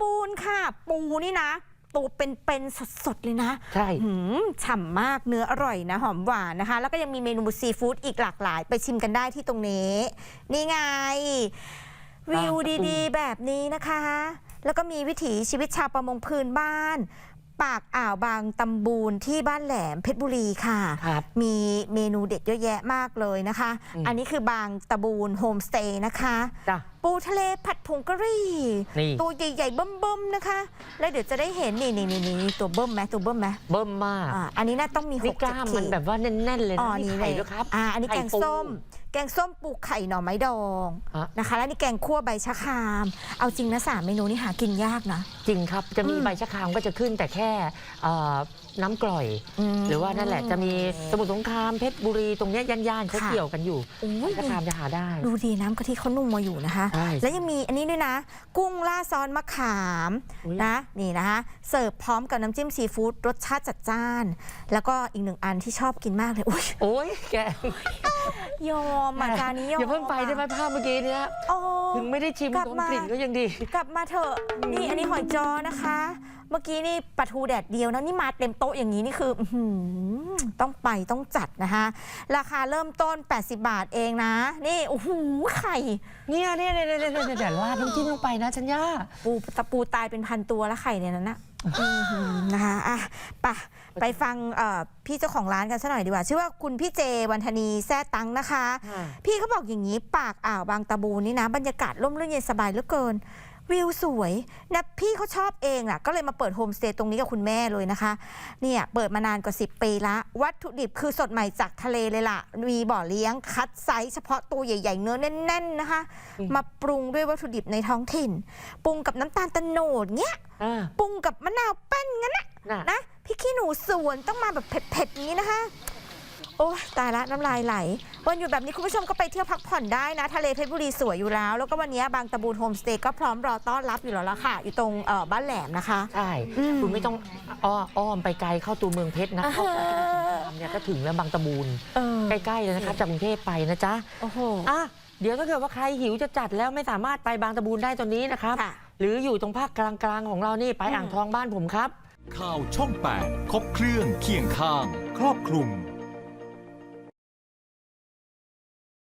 บูนค่ะ ปูนี่นะตัวเป็นๆสดๆ เลยนะ ใช่หืมฉ่ำมากเนื้ออร่อยนะหอมหวานนะคะ แล้วก็ยังมีเมนูซีฟู้ดอีกหลากหลาย ไปชิมกันได้ที่ตรงนี้ นี่ไง วิวดีๆ แบบนี้นะคะ แล้วก็มีวิถีชีวิตชาวประมงพื้นบ้าน ปากอ่าวบางตำบูนที่บ้านแหลมเพชรบุรีค่ะ ครับ มีเมนูเด็ดเยอะแยะมากเลยนะคะ อืม อันนี้คือบางตะบูนโฮมสเตย์นะคะ จ้ะ ปูทะเลผัดผงกะหรี่ นี่ ตัวใหญ่ๆเบิ่มๆนะคะ แล้วเดี๋ยวจะได้เห็นนี่นี่นี่นี่ตัวเบิ่มไหมตัวเบิ่มไหมเบิ่มมาก อ่าอันนี้น่าต้องมีหนี่กกเจ็ดล้ามขีมันดแบบว่าแน่น ๆ เลยอ๋อนะนี่นี่เลไข่ยด้วยครับอ่าอันนี้แกไข่งปูส้ม แกงส้มปูไข่หน่อไม้ดองอะนะคะ แล้วนี่แกงคั่วใบชะคราม เอาจริงนะสามเมนูนี้หากินยากนะ จริงครับ จะมีอืม ใบชะครามก็จะขึ้นแต่แค่เอ่อน้ำกร่อย ม หรือว่านั่นแหละจะมีสมุทรสงครามเพชรบุรีตรงเนี้ยย่านๆเขาค่ะ เกี่ยวกันอยู่โอ้ใบยชะครามจะหาได้ ดูดีน้ำกะทิเขานุ่มมาอยู่นะคะ ใช่ แล้วยังมีอันนี้ด้วยนะ กุ้งล่าซอนมะขามอุ๊ย นะนี่นะคะเสิร์ฟพร้อมกับน้ำจิ้มซีฟู้ดรสชาติจัดจ้าน แล้วก็อีกหนึ่งอันที่ชอบกินมากเลยอุ้ยโอ้ยแกยอมอะจานนี้ยอมอย่าเพิ่งไปได้ไหมภาพเมื่อกี้เนี้ยโอ้ถึงไม่ได้ชิมกลับดมมากลิ่นก็ยังดี กลับมาเถอะนี่อันนี้หอยจอนะคะ เมื่อกี้นี่ปลาทูแดดเดียวนะนี่มาเต็มโต๊ะอย่างนี้นี่คืออื้อหือต้องไปต้องจัดนะคะราคาเริ่มต้น 80 บาทเองนะ นี่โอ้โหไข่ เนี่ยเนี่ยเนี่ยเนี่ยเนี่ยเนี่ยราดน้ำจิ้มลงไปนะชัญญาปูตะปูตายเป็นพันตัวแล้วไข่เนี่ยนั้นนะ อื้อหือนะคะอะไปไปฟังเอ่อพี่เจ้าของร้านกันสักหน่อยดีกว่า ชื่อว่าคุณพี่เจวันธนีแซ่ตังนะคะพี่เขาบอกอย่างนี้ปากอ่าวบางตะบูนนี่นะ บรรยากาศร่มรื่นเย็นสบายเหลือเกิน วิวสวยนะพี่เขาชอบเองอะ ก็เลยมาเปิดโฮมสเตย์ตรงนี้กับคุณแม่เลยนะคะ เนี่ยเปิดมานานกว่า 10 ปีละ วัตถุดิบคือสดใหม่จากทะเลเลยล่ะ มีบ่อเลี้ยงคัดไซส์เฉพาะตัวใหญ่ ๆ เนื้อแน่น ๆ นะคะ อืม มาปรุงด้วยวัตถุดิบในท้องถิ่น ปรุงกับน้ำตาลตะโนดเงี้ย อ่า ปรุงกับมะนาวแป้นงั้นนะน่ะ นะพี่ขี้หนูสวนต้องมาแบบเผ็ดๆอย่างนี้นะคะ โอ้ยตายละน้ำลายไหล วันหยุดแบบนี้คุณผู้ชมก็ไปเที่ยวพักผ่อนได้นะ ทะเลเพชรบุรีสวยอยู่แล้ว แล้วก็วันนี้บางตะบูนโฮมสเตย์ก็พร้อมรอต้อนรับอยู่แล้วละค่ะ อยู่ตรงเอ่อบ้านแหลมนะคะ ใช่ อืม คุณไม่ต้องอ้ออ้อมไปไกลเข้าตัวเมืองเพชรนะอ่าฮะเข้าไปสมุทรสงครามเนี่ยก็ถึงแล้วบางตะบูน เออใกล้ๆเลยนะครับจากกรุงเทพไปนะจ๊ะ โอ้โห อะ เดี๋ยวถ้าเกิดว่าใครหิวจะจัดแล้วไม่สามารถไปบางตะบูนได้ตอนนี้นะครับค่ะหรืออยู่ตรงภาคกลางๆของเรานี่ไปอืมอ่างทองบ้านผมครับ ข่าวช่อง 8 ครบเครื่องเคียงข้าง ครอบคลุม